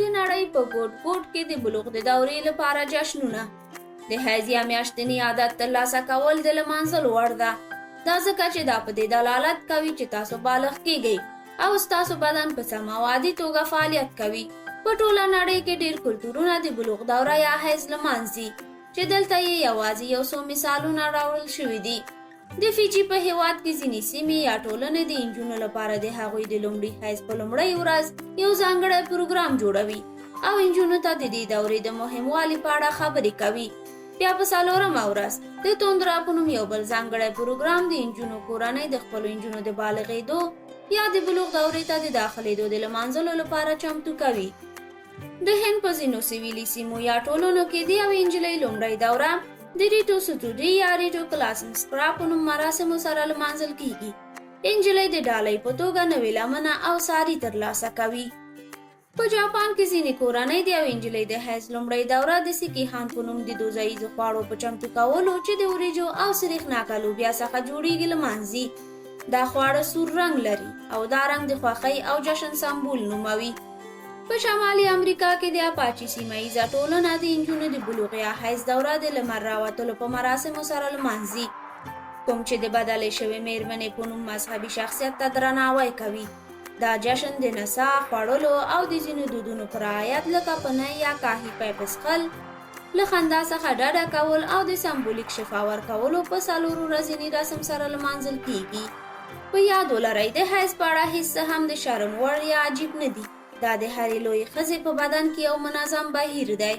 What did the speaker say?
د نړۍ په ګوټ ګوټ کې د بلوغ د دورې لپاره جشنونه. د حیض یا میاشتني عادت ترلاسه کول د لمانځلو وړ ده. دا ځکه چې دا په دې دلالت کوي چې تاسو بالغ کیږئ او ستاسو بدن په سمه او عادي توګه فعالیت کوي. په ټوله نړۍ کې ډېر کلتورونه د بلوغ دوره یا حیض لمانځي چې دلته یې یوازې یو څو مثالونه راوړل شوي دي د فیجی په هیواد کې ځینې سیمې یا ټولنې د انجونو لپاره د هغوی د لومړي حیض په لومړۍ ورځ یو ځانګړی پروګرام جوړوي او انجونو ته د دې دورې د مهموالي په اړه خبرې کوي. بیا په څلورمه ورځ د توندرا په نوم یو بل ځانګړی پروګرام د انجونو کورنۍ د خپلو انجونو د بالغېدو یا د بلوغ دورې ته د داخلېدو د لمانځلو لپاره چمتو کوي. د هند په ځینو سیویلي سیمو یا ټولنو کې د یوې نجلۍ لومړۍ دوره د ریټو ستوډي یا ریټو کلاسنس پرا په نوم مراسمو سره لمانځل کیږي انجلۍ د ډالۍ په توګه نوې لمنه او ساری ترلاسه کوي په جاپان کې ځینې کورنۍ د یوې نجلۍ د حیض لومړۍ دوره د سیکی هان په نوم د دودیزو خواړو په چمتو کولو چې د وریجو او سریښناکه لوبیا څخه جوړیږي لمانځي دا خواړه سور رنګ لري او دا رنګ د خوښۍ او جشن سمبول نوموي په شمالي امریکا کې د اپاچی سیمه ییزه ټولنه د انجونو د بلوغ یا حیض دوره د لمر راوتلو په مراسمو سره لمانځي. کوم چې د بدلې شوې میرمنې په نوم مذهبي شخصیت ته درناوی کوي. دا جشن د نڅا خوړلو او د ځینو دودونو پر رعایت لکه پنۍ یا کاهي پیپ څښل له خندا څخه ډډه کول او د سمبولیک شفا ورکولو په څلورو ورځني رسم سره لمانځل کیږي. په یاد ولرئ د حیض په اړه هیڅ هم د شرم وړ یا عجیب نه دي دا د هرې لوی ښځې په بدن کې یو منظم بهیر دی